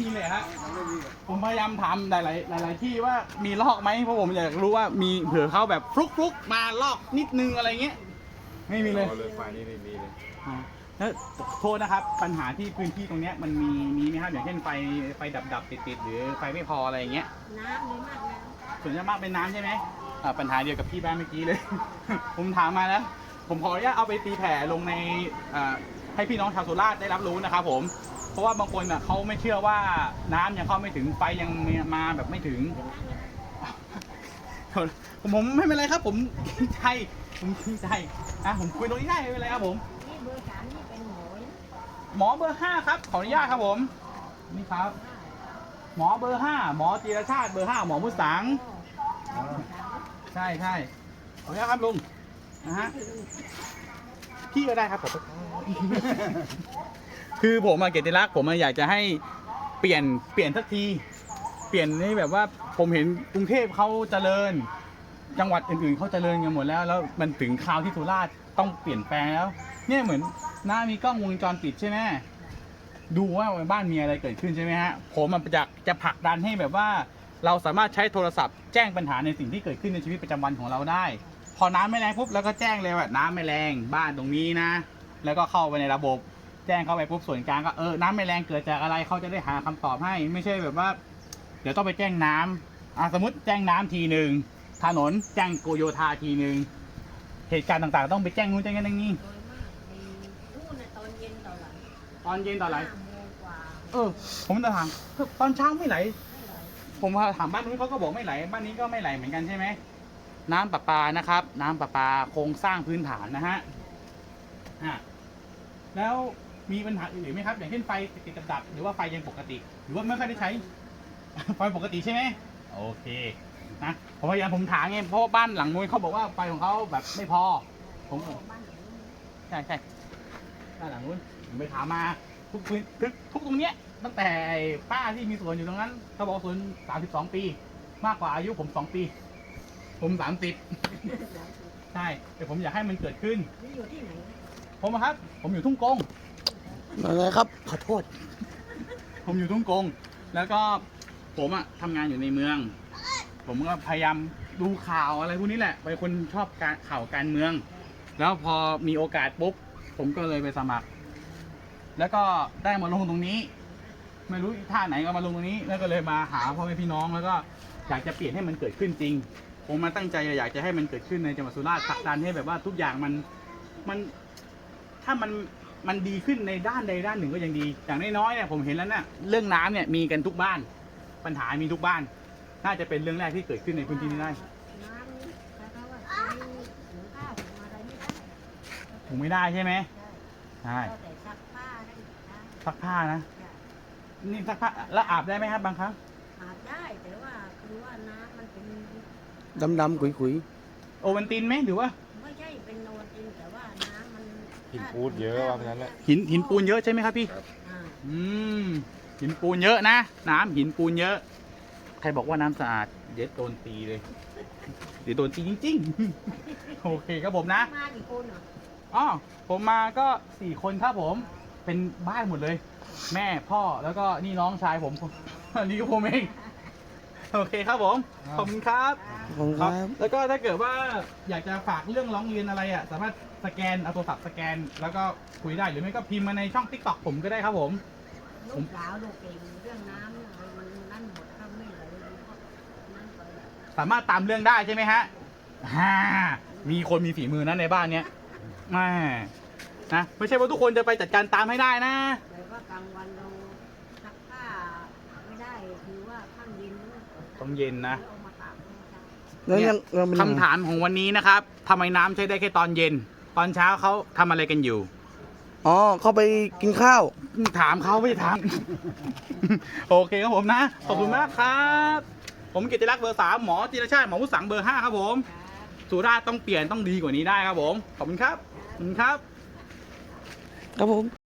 มีเลยฮะผมพยายามถามหลายๆหลาย ๆ ที่ว่ามีลอกไหมเพราะผมอยากรู้ว่ามีเผื่อเขาแบบฟลุกฟลุกๆมาลอกนิดนึงอะไรเงี้ยไม่มีเลยอ๋อเลยไฟนี่ไม่มีเลยอ่าแล้วโทษนะครับปัญหาที่พื้นที่ตรงเนี้ยมันมีมีไหมครับอย่างเช่นไฟไฟดับดับติดติดๆหรือไฟไม่พออะไรอย่างเงี้ย น้ำมีมากแล้วส่วนมากเป็นน้ำใช่ไหมอ่าปัญหาเดียวกับพี่บ้านเมื่อกี้เลย ผมถามมาแล้ว ผมขออนุญาตเอาไปตีแผ่ลงในอ่าให้พี่น้องชาวสุราษฎร์ได้รับรู้นะครับผม เพราะว่าบางคนอะเขาไม่เชื่อว่าน้ำยังเข้าไม่ถึงไฟยังมาแบบไม่ถึง ผมผมไม่เป็นไรครับ ผมเกรงใจผมเกรงใจอะผมคุยตรงนี้ได้ไม่เป็นไรครับผม นี่เบอร์สามนี่เป็นหมอนะหมอเบอร์ห้าครับ ขออนุญาตครับผม นี่ครับ หมอเบอร์ห้าหมอจีรชาติเบอร์ห้าหมอมุสัง ใช่ใช่ขออนุญาตครับลุงนะฮะพี่ก็ได้ครับผม คือผมอะเกียรติรักษ์ผมอะอยากจะให้เปลี่ยนเปลี่ยนสักที เปลี่ยนให้แบบว่าผมเห็นกรุงเทพเขาเจริญ จังหวัดอื่นๆเขาเจริญกันหมดแล้วแล้วมันถึงคราวที่สุราษฎร์ต้องเปลี่ยนแปลงแล้ว เนี่ยเหมือนหน้ามีกล้องวงจรปิดใช่ไหมดูว่าบ้านมีอะไรเกิดขึ้นใช่ไหมฮะผมอะอยากจะผลักดันให้แบบว่า เราสามารถใช้โทรศัพท์แจ้งปัญหาในสิ่งที่เกิดขึ้นในชีวิตประจำวันของเราได้ พอน้ำไม่แรงปุ๊บแล้วก็แจ้งเลยว่าน้ำไม่แรงบ้านตรงนี้นะ แล้วก็เข้าไปในระบบ แจ้งเข้าไปปุ๊บส่วนกลางก็เออน้ำไม่แรงเกิดจากอะไรเขาจะได้หาคำตอบให้ ไม่ใช่แบบว่า เดี๋ยวต้องไปแจ้งน้ำอะสมมติแจ้งน้ำทีหนึ่งถนนแจ้งโกโยธาทีหนึ่งเหตุการณ์ต่างๆ ต้องไปแจ้งนู้นแจ้งนั้นนี่โดยมากในนู่นนะตอนเย็นต่อหลังตอนเย็นตอนไหนห้าโมงกว่าเออ ผมจะถามตอนเช้าไม่ไหลไม่ไหวผมถามบ้านนู้นเขาก็บอกไม่ไหล บ้านนี้ก็ไม่ไหลเหมือนกันใช่ไหมน้ำประปานะครับ น้ำประปาโครงสร้างพื้นฐานนะฮะอะแล้ว มีปัญหาอื่นไหมครับ อย่างเช่นไฟติดๆดับๆหรือว่าไฟยังปกติ หรือว่าไม่ค่อยได้ใช้ ไฟปกติใช่ไหมโอเคนะผมพยายามผมถามไงเพราะว่าบ้านหลังนู้นเขาบอกว่าไฟของเขาแบบไม่พอ ผมก็บ้านหลังนี้ใช่ใช่ด้านหลังนู้นผมไปถามมาทุกพื้นทุกทุกตรงเนี้ยตั้งแต่ป้าที่มีสวนอยู่ตรงนั้นเขาบอกว่าสวนสามสิบสองปี มากกว่าอายุผมสองปี ผมสามสิบใช่แต่ผมอยากให้มันเกิดขึ้นนี่อยู่ที่ไหนนะผมอะครับ ผมอยู่ทุ่งกง อะไรครับ ขอโทษ ผมอยู่ทุ่งกง แล้วก็ผมอะทำงานอยู่ในเมือง ผมก็พยายามดูข่าวอะไรพวกนี้แหละเป็นคนชอบการข่าวการเมือง แล้วพอมีโอกาสปุ๊บ ผมก็เลยไปสมัคร แล้วก็ได้มาลงตรงนี้ ไม่รู้ท่าไหนก็มาลงตรงนี้ แล้วก็เลยมาหาพ่อแม่พี่น้องแล้วก็อยากจะเปลี่ยนให้มันเกิดขึ้นจริง ผมมาตั้งใจอยากจะให้มันเกิดขึ้นในจังหวัดสุราษฎร์ผลักดันให้แบบว่าทุกอย่างมันมันถ้ามัน มันดีขึ้นในด้านใดด้านหนึ่งก็ยังดี อย่างน้อยๆเนี่ยผมเห็นแล้วเนี่ยเรื่องน้ำเนี่ยมีกันทุกบ้าน ปัญหามีทุกบ้าน น่าจะเป็นเรื่องแรกที่เกิดขึ้นในพื้นที่นี้ได้น้ำนี่ถ้าเขาว่าใช้หุงข้าวหุงอะไรไม่ได้ถูกไม่ได้ใช่ไหมใช่ใช่ก็แต่ซักผ้าได้นะซักผ้านะใช่นี่ซักผ้าแล้วอาบได้ไหมครับบางครั้ง อาบได้แต่ว่าคือว่าน้ำมันเป็นดำดำๆขุยขุยโอวันตินไหมหรือว่าไม่ใช่เป็นโนนจริงแต่ว่าน้ำ มันหินพูดเยอะว่าเพราะฉะนั้นแหละหินหินปูนเยอะใช่ไหมครับพี่อ่าอืมหินปูนเยอะนะ น้ำหินปูนเยอะ ใครบอกว่าน้ำสะอาด เดี๋ยวโดนตีเลย เดี๋ยวโดนตีจริงๆ โอเคครับผมนะ มากี่คนเหรออ๋อผมมาก็สี่คนครับผม เป็นบ้านหมดเลย แม่พ่อแล้วก็นี่น้องชายผม อันนี้ก็ผมเอง โอเคครับผม ขอบคุณครับๆของครับแล้วก็ถ้าเกิดว่าอยากจะฝากเรื่องร้องเรียนอะไรอะ สามารถสแกนเอาโทรศัพท์สแกน แล้วก็คุยได้หรือไม่ก็พิมพ์มาในช่อง t ิ k t o k ผมก็ได้ครับผม ลูกสาวลูกเก่งเรื่องน้ำอะไรมันนั่นหมดถ้าไม่ไหลมันก็นั่นไปสามารถตามเรื่องได้ใช่ไหมฮะฮ่ามีคนมีฝีมือนะในบ้านเนี้ยแม่นะ ไม่ใช่ว่าทุกคนจะไปจัดการตามให้ได้นะ แต่ว่ากลางวันเราซักผ้าไม่ได้คือ ว่าข้างเย็นนู่นต้องเย็นนะ เอามาตากเอามาตากแล้วยังเราเป็นคำถามของวันนี้นะครับทำไมน้ำใช้ได้แค่ตอนเย็น ตอนเช้าเขาทำอะไรกันอยู่ อ๋อเข้าไปกินข้าว ถามเขาไม่ได้ถาม โอเคครับผมนะ ขอบคุณมากครับ ผมกิติรักษ์เบอร์สามหมอจิรชาติหมอวุฒิสังเบอร์ห้าครับผม สุราษฎร์ต้องเปลี่ยนต้องดีกว่านี้ได้ครับผม ขอบคุณครับ ขอบคุณครับ ครับผม